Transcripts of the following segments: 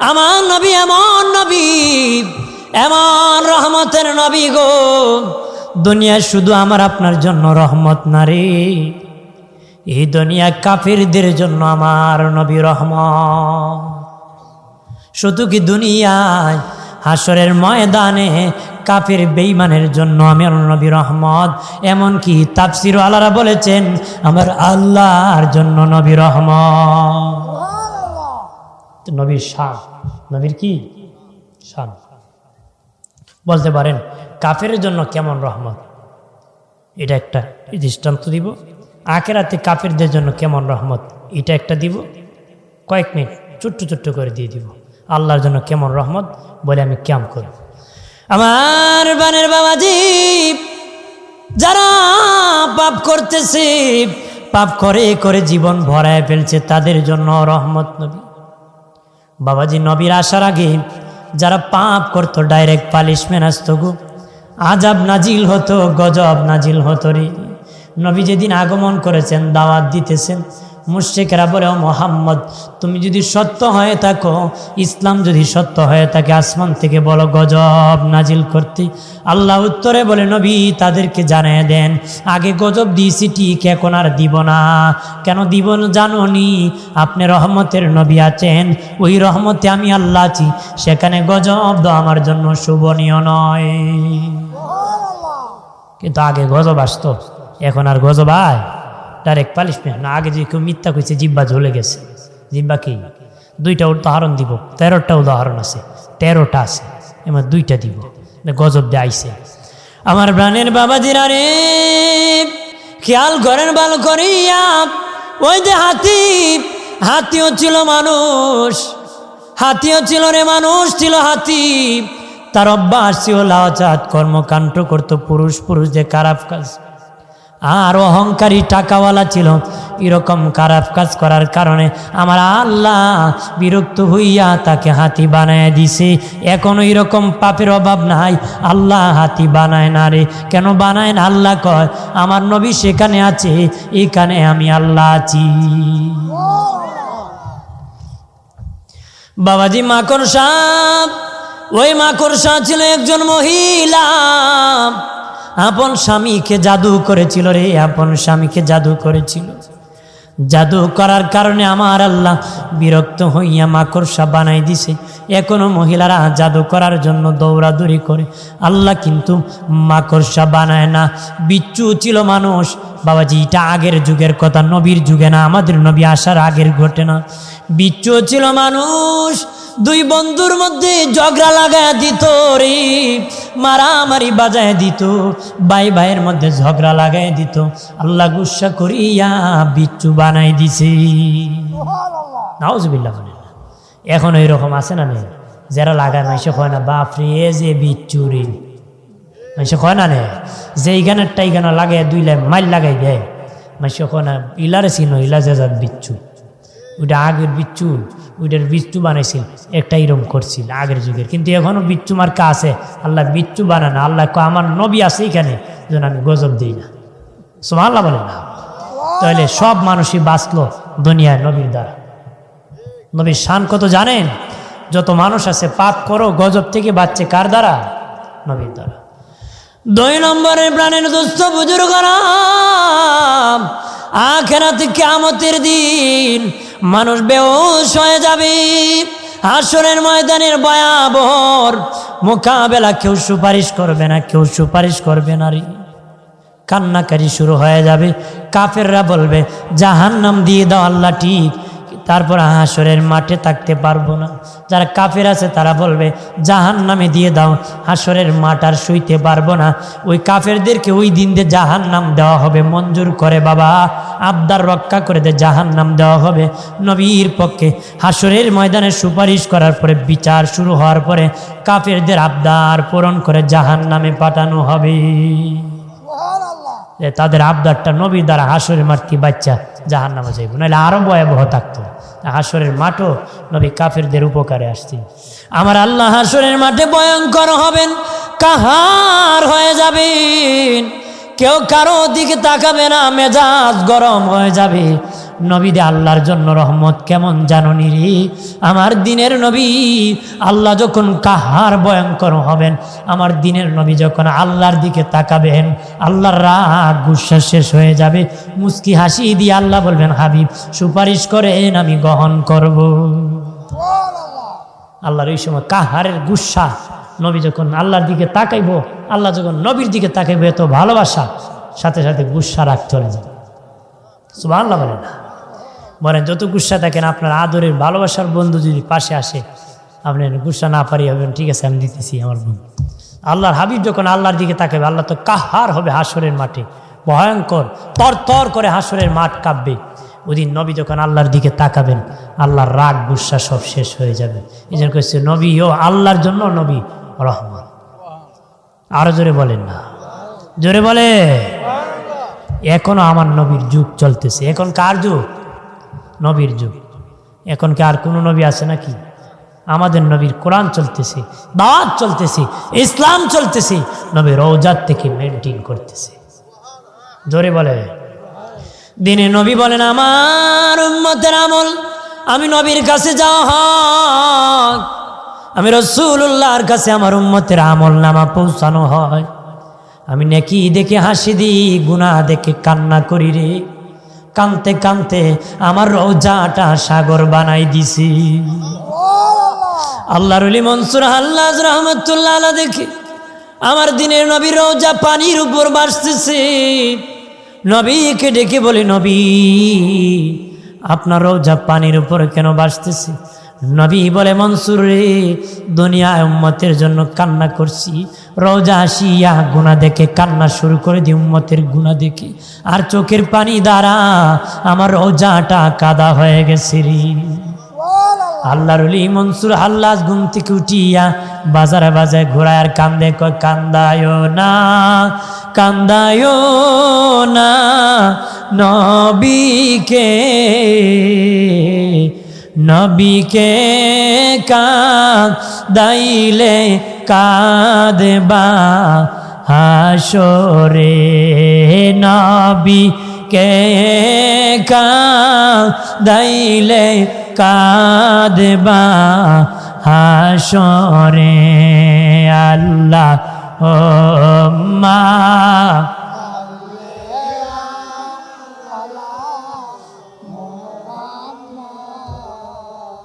আমার নবী, এমন নবী, এমন রহমতের নবী গো। দুনিয়া শুধু আমার আপনার জন্য রহমত না রে। এই দুনিয়া কাফিরদের জন্য আমার নবী রহমত। শুধু কি দুনিয়ায় হাসরের ময়দানে কাফের বেইমানের জন্য আমি নবী রহমত, এমনকি তাফসির আলারা বলেছেন, আমার আল্লাহর জন্য নবী রহমত। নবীর শান। নবীর কি? শান। বলতে পারেন, কাফের জন্য কেমন রহমত? এটা একটা দৃষ্টান্ত দিব। আখেরাতে কাফেরদের জন্য কেমন রহমত? এটা একটা দিব। কয়েক মিনিট, ছোট্ট ছোট্ট করে দিয়ে দিব। আল্লাহর জন্য কেমন রহমত বলে আমি ক্যাম করব। আমার বানের বাবা বাবাজি, যারা পাপ করতেছে, পাপ করে করে জীবন ভরায় ফেলছে, তাদের জন্য রহমত নবী। বাবাজি নবীর আসার আগে যারা পাপ করতো ডাইরেক্ট পালিশমেন্ট আসতো গো। আজাব নাজিল হতো, গজব নাজিল হতো রে। নবী যেদিন আগমন করেছেন, দাওয়াত দিতেছেন মুশ্রিকেরা বলে "ও মোহাম্মদ তুমি যদি সত্য হয়ে থাকো ইসলাম যদি সত্য হয়ে থাকে আসমান থেকে বলো গজব নাজিল করতে। আল্লাহ উত্তরে বলে নবী তাদেরকে জানিয়ে দেন আগে গজব দিয়েছি ঠিক এখন আর দিব না। কেন দিব না জানো নি আপনি রহমতের নবী আছেন ওই রহমতে আমি আল্লাহ আছি সেখানে গজব দেওয়া আমার জন্য শুভনীয় নয়। কিন্তু আগে গজব আসতো এখন আর গজব আয়। ডাইরেক্ট পালিশমেন্ট না, আগে যে কেউ মিথ্যা কইছে জিব্বা ঝুলে গেছে। জিব্বা কি? দুইটা উদাহরণ দিব। তেরোটা উদাহরণ আছে। তেরোটা আছে। এবার দুইটা দিব। গজব দিয়ে আইছে আমার প্রাণের বাবাজিরা রে, খেয়াল করেন ভালো করিয়া। ওই যে হাতি হাতিও ছিল মানুষ। হাতিও ছিল রে মানুষ, ছিল হাতি তার অভ্যাস ছিল লাওচাত কর্মকাণ্ড করতো। পুরুষ পুরুষ যে খারাপ কাজ আর অহংকারী টাকাওয়ালা ছিল। এরকম খারাপ কাজ করার কারণে আমার আল্লাহ বিরক্ত হইয়া তাকে হাতি বানায় দিছে। এখনও এরকম পাপের অভাব নাই। আল্লাহ হাতি বানায় না রে। কেন বানায় না? আল্লাহ কয়, আমার নবী সেখানে আছে, এখানে আমি আল্লাহ আছি। বাবাজি মাকড় সাপ ওই মাকড় সাপ ছিল একজন মহিলা। আপন স্বামীকে জাদু করেছিল রে, আপন স্বামীকে জাদু করেছিল। জাদু করার কারণে আমার আল্লাহ বিরক্ত হইয়া মাকড়সা বানাই দিছে। এখনও মহিলারা জাদু করার জন্য দৌড়াদৌড়ি করে। আল্লাহ কিন্তু মাকড়সা বানায় না। বিচ্ছু ছিল মানুষ। বাবাজি, এটা আগের যুগের কথা। নবীর যুগে না, আমাদের নবী আসার আগের ঘটে না। বিচ্ছু ছিল মানুষ। দুই বন্ধুর মধ্যে ঝগড়া লাগায় দিত রে, মারামারি বাজায় দিত, ভাই ভাইয়ের মধ্যে ঝগড়া লাগায় দিত। আল্লাহ গুসা করিয়া বিচ্ছু বানাই দিছে। এখন রকম আছে না নেই? যারা লাগায় মাইসে কয় না বাপরে যে বিচ্ছু রে। মাইসে কয় না নে যে এইখানের টাইখানা লাগাই দুই লাইন মাইল লাগাই দেয়। মাইসে কয় না, ইলারে চিনো ইলা যে যার বিচ্ছু। ওইটা আগের বিচ্ছু, ওইটার বিচ্ছু বানাইছিল একটা এরম করছিল আগের যুগের। কিন্তু এখনও বিচ্ছু মার্কা আছে, আল্লাহ বিচ্ছু বানানো আল্লাহ আমার নবী আছে এখানে, যেন আমি গজব দিই না। সোমাল্লাহ বলে না। তাহলে সব মানুষই বাঁচলো দুনিয়ায় নবীর দ্বারা। নবীর শান কত জানেন? যত মানুষ আছে, পাপ করো, গজব থেকে বাচ্চে কার দ্বারা? নবীর দ্বারা। দুই নম্বরে প্রাণের দুস্থ বুজুর্গ আখেরাতে কেমতের দিন মানুষ বেউস হয়ে যাবে। আসরের ময়দানের ভয়াবহর মোকাবেলা কেউ সুপারিশ করবে না, কেউ সুপারিশ করবে না রে। কান্নাকারি শুরু হয়ে যাবে। কাফেররা বলবে জাহান নাম দিয়ে দাও আল্লাহ ঠিক। তারপর হাসরের মাঠে থাকতে পারব না। যারা কাফের আছে, তারা বলবে জাহান নামে দিয়ে দাও, হাসরের মাঠ আর শুইতে পারব না। ওই কাফেরদেরকে ওই দিন দিয়ে জাহান নাম দেওয়া হবে, মঞ্জুর করে বাবা। আবদার রক্ষা করে দে জাহান নাম দেওয়া হবে। নবীর পক্ষে হাসরের ময়দানে সুপারিশ করার পরে, বিচার শুরু হওয়ার পরে কাফেরদের আবদার পূরণ করে জাহান নামে পাঠানো হবে। যে তাদের আবদারটা নবী দ্বারা হাসরের মারতি বাচ্চা জাহান নামে যাইব। নাহলে আরও ভয়াবহ থাকতো। হাসরের মাঠও নবী কাফেরদের উপকারে আসছে। আমার আল্লাহ হাসরের মাঠে ভয়ঙ্কর হবেন, কাহার হয়ে যাবেন? কেউ কারও দিকে তাকাবে না, মেজাজ গরম হয়ে যাবে। নবী দে আল্লাহর জন্য রহমত কেমন জাননি রে? আমার দিনের নবী আল্লাহ যখন কাহার ভয়ঙ্কর হবেন, আমার দিনের নবী যখন আল্লাহর দিকে তাকাবেন, আল্লাহর রাগ গুসা শেষ হয়ে যাবে। মুস্কি হাসি দিয়ে আল্লাহ বলবেন, হাবিব, সুপারিশ করেন, আমি গ্রহণ করব। আল্লাহর এই সময় কাহারের গুসা, নবী যখন আল্লাহর দিকে তাকাইব, আল্লাহ যখন নবীর দিকে তাকাইব, এত ভালোবাসা, সাথে সাথে গুসা রাগ চলে যাবে। সুবাহ আল্লাহ বলে না। বলেন, যত গুসা থাকেন, আপনার আদরের ভালোবাসার বন্ধু যদি পাশে আসে, আপনি গুসা না পারি হবেন ঠিক আছে, আমি দিতেছি আমার বন্ধু। আল্লাহর হাবিব যখন আল্লাহর দিকে তাকাবে, আল্লাহ তো কাহার হবে হাসরের মাঠে। ভয়ঙ্কর তর তর করে হাসরের মাঠ কাঁপবে। ওদিন নবী যখন আল্লাহর দিকে তাকাবেন, আল্লাহর রাগ, গুসা সব শেষ হয়ে যাবে। এই জন্য কইছে, নবী ও আল্লাহর জন্য নবী রহমান। আরও জোরে বলেন না। জোরে বলে। এখনও আমার নবীর যুগ চলতেছে। এখন কার যুগ? নবীর যুগ। এখন কি আর কোনো নবী আছে নাকি? আমাদের নবীর কোরআন চলতেছে, দাওয়াত চলতেছে, ইসলাম চলতেছে, নবী রৌজাত থেকে মেনটেন করতেছে। জোরে বলে। দিনে নবী বলেন, আমার উম্মতের আমল আমি নবীর কাছে যাওয়া হক আমি রসুল্লাহর কাছে আমার উম্মতের আমল নামা পৌঁছানো হয়। আমি নাকি দেখে হাসি দিই গুণা দেখে কান্না করি রে। কানতে কানতে আমার রোজাটা সাগর বানাই দিছি। আল্লাহর অলি মনসুর আল্লাহ রহমতুল্লাহ দেখি আমার দিনের নবী রোজা পানির উপর বাসতেছে নবীকে ডেকে বলে, নবী, আপনার রোজা পানির উপর কেন বাসতেছে নবী বলে, মনসুর রে দুনিয়ায় উম্মতের জন্য কান্না করছি। রোজা আসিয়া গুণা দেখে কান্না শুরু করে দিই, উম্মতের গুণা দেখে। আর চোখের পানি দ্বারা আমার রোজাটা কাদা হয়ে গেছে রে। আল্লাহর মনসুর আল্লাহ ঘুম থেকে উঠিয়া বাজারে বাজারে ঘোরায় আর কান্দে, কয় কান্দায় না কান্দায় না নবীকে নবীকে কাদাইলে কাঁদবা হাসরে। নবীকে কাদাইলে কাঁদবা হাসরে। আল্লাহ ও মা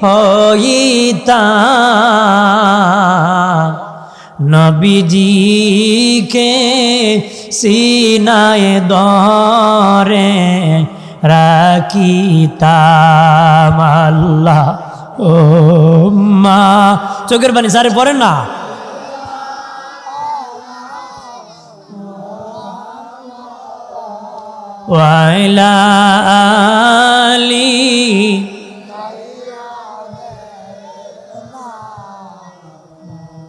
হইতা। নবীজিকে সিনায় দরে রাখিতাম আল্লাহ ও মা চোখের পানি সারে পড়েন না? ওয়াইলা আলী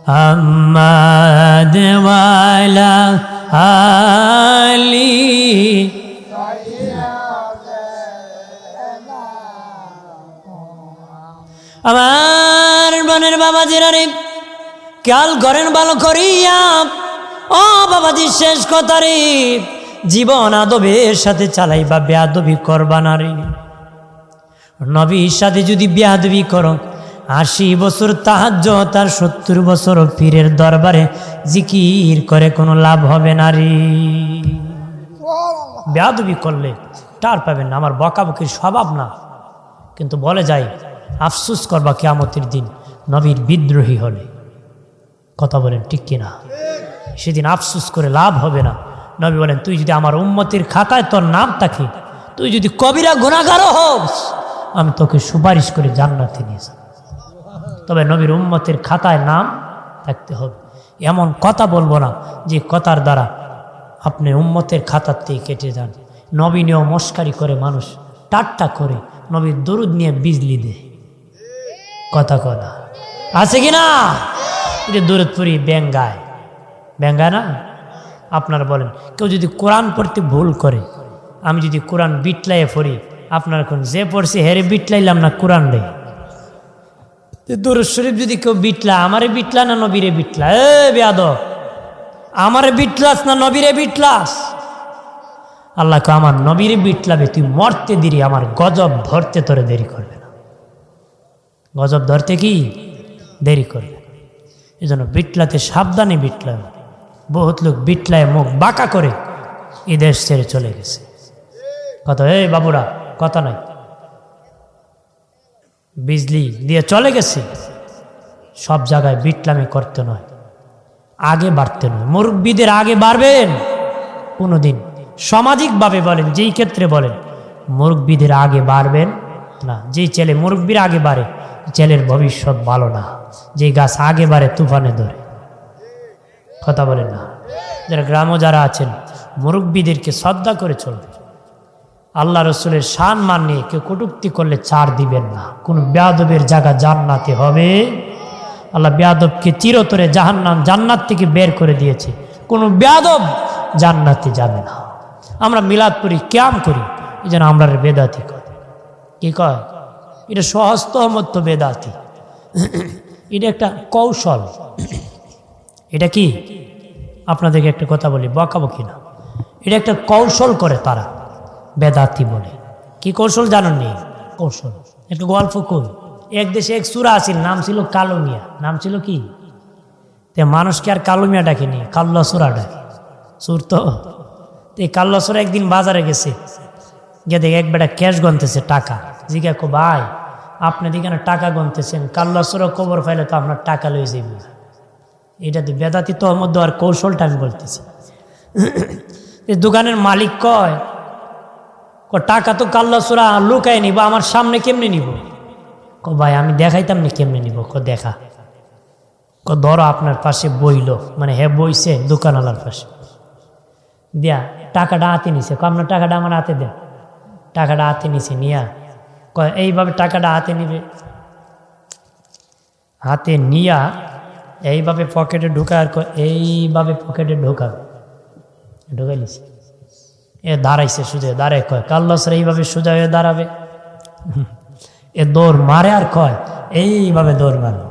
আম্মাদ ওয়ালা আলী। আমার বোনের বাবা জিরারে খেয়াল করেন ভালো করিয়া। ও বাবাজি, শেষ কথা রে, জীবন আদবের সাথে চালাইবা, বেয়াদবি করবা না নবীর সাথে যদি বেয়াদবি করো আশি বছর তাহাজ্য, তার সত্তর বছর পীরের দরবারে জিকির করে, কোনো লাভ হবে না রে। করলে টার পাবেন না, আমার বকাবকির স্বভাব না। কিন্তু বলে যায় আফসুস করবা কেয়ামতের দিন নবীর বিদ্রোহী হলে। কথা বলেন ঠিক কিনা? সেদিন আফসুস করে লাভ হবে না। নবী বলেন, তুই যদি আমার উন্মতির খাতায় তোর নাম থাকে, তুই যদি কবিরা গুণাগারও হোস, আমি তোকে সুপারিশ করে জান্নাতে নিয়ে যাব। তবে নবীর উম্মতের খাতায় নাম থাকতে হবে। এমন কথা বলব না যে কথার দ্বারা আপনি উম্মতের খাতার থেকে কেটে যান। নবী নিয়েও মস্কারি করে মানুষ, টাট্টা করে নবীর দরুদ নিয়ে বিজলি দেয়। কথা কথা আছে কি না? যে দূরতপুরি ব্যাঙ্গায় ব্যাঙ্গায় না? আপনারা বলেন, কেউ যদি কোরআন পড়তে ভুল করে, আমি যদি কোরআন বিটলাইয়ে পড়ি, আপনার এখন যে পড়ছে হেরে বিটলাইলাম না কোরআন রে? দুরুদ শরীফ যদি কেউ বিটলা, আমারে বিটলা না নবীরে বিটলা? এ বেয়াদ আমারে বিটলাস না নবীরে বিটলাস? আল্লাহ কে আমার নবীরে বিটলাবে তুই মরতে দিরি, আমার গজব ধরতে তোরে দেরি করবে না। গজব ধরতে কি? দেরি করবে এই জন্য বিটলাতে সাবধানে বিটলাবে বহুত লোক বিটলায় মুখ বাঁকা করে এই দেশ ছেড়ে চলে গেছে। কত এই বাবুরা, কথা নাই। বিজলি দিয়ে চলে গেছে। সব জায়গায় বিটলামি করতে নয়, আগে বাড়তে নয়। মুরব্বীদের আগে বাড়বেন, কোনোদিন। সামাজিকভাবে বলেন, যেই ক্ষেত্রে বলেন, মুরব্বীদের আগে বাড়বেন না। যেই ছেলে মুরব্বীর আগে বাড়ে, ছেলের ভবিষ্যৎ ভালো না। যেই গাছ আগে বাড়ে, তুফানে ধরে। কথা বলেন না। যারা গ্রামও যারা আছেন, মুরব্বীদেরকে শ্রদ্ধা করে চলবে আল্লাহ রসুলের শান মান নিয়ে কেউ কটুক্তি করলে ছাড় দিবেন না। কোন বেয়াদবের জায়গা জান্নাতে হবে। আল্লাহ বেয়াদবকে চিরতরে জাহান্নাম, জান্নাত থেকে বের করে দিয়েছে। কোনো বেয়াদব জান্নাতে যাবে না। আমরা মিলাদ করি ক্যাম করি, এই যেন আমরা বেদাতি কয়। কি কয়? এটা সহস্তমত্ব বেদাতি। এটা একটা কৌশল। এটা কি? আপনাদেরকে একটা কথা বলি, বকাবকি না। এটা একটা কৌশল করে তারা। বেদাতি বলে। কি কৌশল জানেননি কৌশল। একটা গল্প কই। এক দেশে এক সুরা আছিল, নাম ছিল কালো মিয়া নাম ছিল কি? তে মানুষকে আর কালো মিয়া ডাকেনি, কাল্লা সুরা ডাকে। সুর তো? এই কাল্লা সুরা একদিন বাজারে গেছে। গিয়ে দেখে এক বেটা ক্যাশ গনতেছে টাকা। জিজ্ঞা কো ভাই, আপনি এখানে টাকা গনতেছেন? কাল্লা সুরা কবর ফাইলে তো আপনার টাকা লয়ে যাইব এটা তো বেদাতি মধ্যে আর কৌশলটা আমি বলতেছি। দোকানের মালিক কয় টাকা তো কাল্লা সুরা লুকায় নিব, আমার সামনে কেমনে নিব? ক ভাই, আমি দেখাইতাম না কেমনে নিব? ক দেখা। ক ধরো আপনার পাশে বইল। মানে হে বইছে দোকানওয়ালার পাশে। দিয়া টাকাটা হাতে নিছে। ক আপনার টাকাটা আমার হাতে দেন। টাকাটা হাতে নিছে, নিয়া ক এইভাবে টাকাটা হাতে নিবে? হাতে নিয়া এইভাবে পকেটে ঢুকায় আর এইভাবে পকেটে ঢুকাবে ঢুকাই নিছে। এ দাঁড়াইছে সোজা দাঁড়ায় কয় কাল্লাসরা এইভাবে সোজা হয়ে দাঁড়াবে? এ দৌড় মারে আর কয়, এইভাবে দৌড় মারব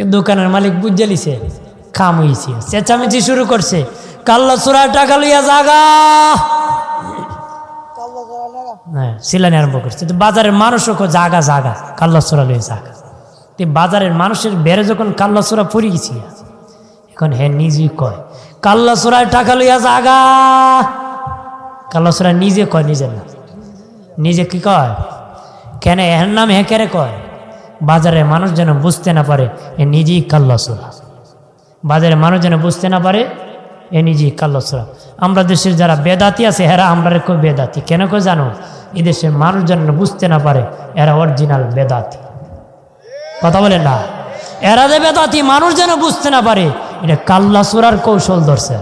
এ দোকানের মালিক বুঝে লিছে খাম হইছে চেঁচামেচি শুরু করছে। কাল্লা সুরা টাকা লইয়া জাগা। হ্যাঁ সিলানি আরম্ভ করছে। তো বাজারের মানুষও জাগা জাগা কাল্লা সুরা লইয়া জাগা। তো বাজারের মানুষের বেড়ে যখন কাল্লা পড়ে গেছি, এখন হ্যাঁ নিজেই কয় কাল্লা সুরায় টাকা লইয়া জাগা। কাল্লা সুরা নিজে কয় নিজে না নিজে কি কয়? কেন এর নাম হ্যাঁ কেরে কয়? বাজারে মানুষ যেন বুঝতে না পারে, এ নিজেই কাল্লা সুরা। বাজারে মানুষ যেন বুঝতে না পারে, এ নিজেই কাল্লা সুরা। আমরা দেশের যারা বেদাতি আছে, এরা আমরা কই বেদাতি। কেন কই জানো? এই দেশের মানুষ যেন বুঝতে না পারে, এরা অরিজিনাল বেদাতি। কথা বলেন না? এরা যে বেদাতি, মানুষ যেন বুঝতে না পারে এটা কাল্লা সুরার কৌশল ধরছে।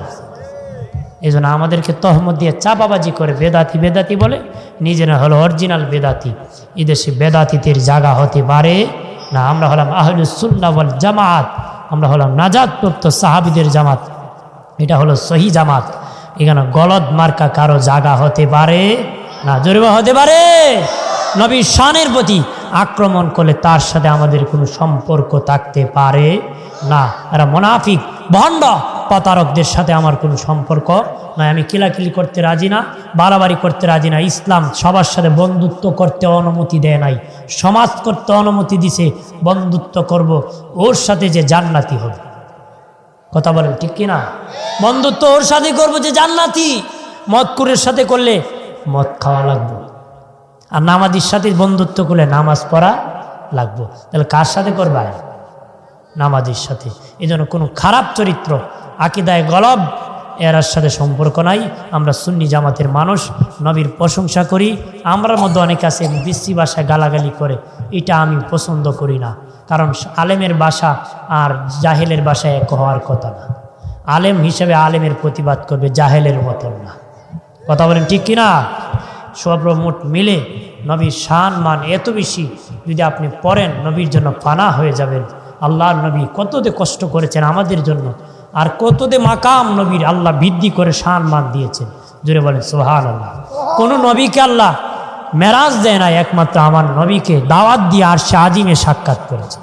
এই জন্য আমাদেরকে তহমত দিয়ে চাপাবাজি করে বেদাতি বেদাতি বলে নিজেরা হলো অরিজিনাল বেদাতি। এদেশে বেদাতিদের জায়গা হতে পারে না। আমরা হলাম আহলুসুল্লাহ ওয়াল জামাত। আমরা হলাম নাজাদপ্রাপ্ত সাহাবিদের জামাত। এটা হলো সহি জামাত। এখানে গলদ মার্কা কারও জায়গা হতে পারে না। জরিবা হতে পারে? নবী শানের প্রতি আক্রমণ করলে তার সাথে আমাদের কোনো সম্পর্ক থাকতে পারে না। এরা মোনাফিক, ভণ্ড, প্রতারকদের সাথে আমার কোনো সম্পর্ক নয় আমি কিলাকিলি করতে রাজি না, বাড়াবাড়ি করতে রাজি না। ইসলাম সবার সাথে বন্ধুত্ব করতে অনুমতি দেয় নাই। সমাজ করতে অনুমতি দিছে, বন্ধুত্ব করব, ওর সাথে যে জান্নাতি হবে। কথা বলেন ঠিক কিনা? বন্ধুত্ব ওর সাথে করব যে জান্নাতি। মদকুরের সাথে করলে মদ খাওয়া লাগবে। আর নামাজির সাথে বন্ধুত্ব করলে নামাজ পড়া লাগবো। তাহলে কার সাথে করবা? নামাজির সাথে। এই জন্য কোনো খারাপ চরিত্র, আকিদায় গলব, এরার সাথে সম্পর্ক নাই। আমরা সুন্নি জামাতের মানুষ, নবীর প্রশংসা করি। আমরার মধ্যে অনেক আছে বিশ্রী ভাষায় গালাগালি করে। এটা আমি পছন্দ করি না। কারণ আলেমের বাসা আর জাহেলের বাসায় এক হওয়ার কথা না। আলেম হিসেবে আলেমের প্রতিবাদ করবে জাহেলের মতন না। কথা বলেন ঠিক কিনা? সর্বমোট মিলে নবীর শান মান এত বেশি যদি আপনি পড়েন, নবীর জন্য পানা হয়ে যাবেন। আল্লাহর নবী কত দে কষ্ট করেছেন আমাদের জন্য, আর কত দে মাকাম নবীর আল্লাহ বৃদ্ধি করে শান মান দিয়েছেন। জুড়ে বলেন সোহান আল্লাহ কোনো নবীকে আল্লাহ মেরাজ দেয় না একমাত্র আমার নবীকে দাওয়াত দিয়ে আর সে আজিমে সাক্ষাৎ করেছে।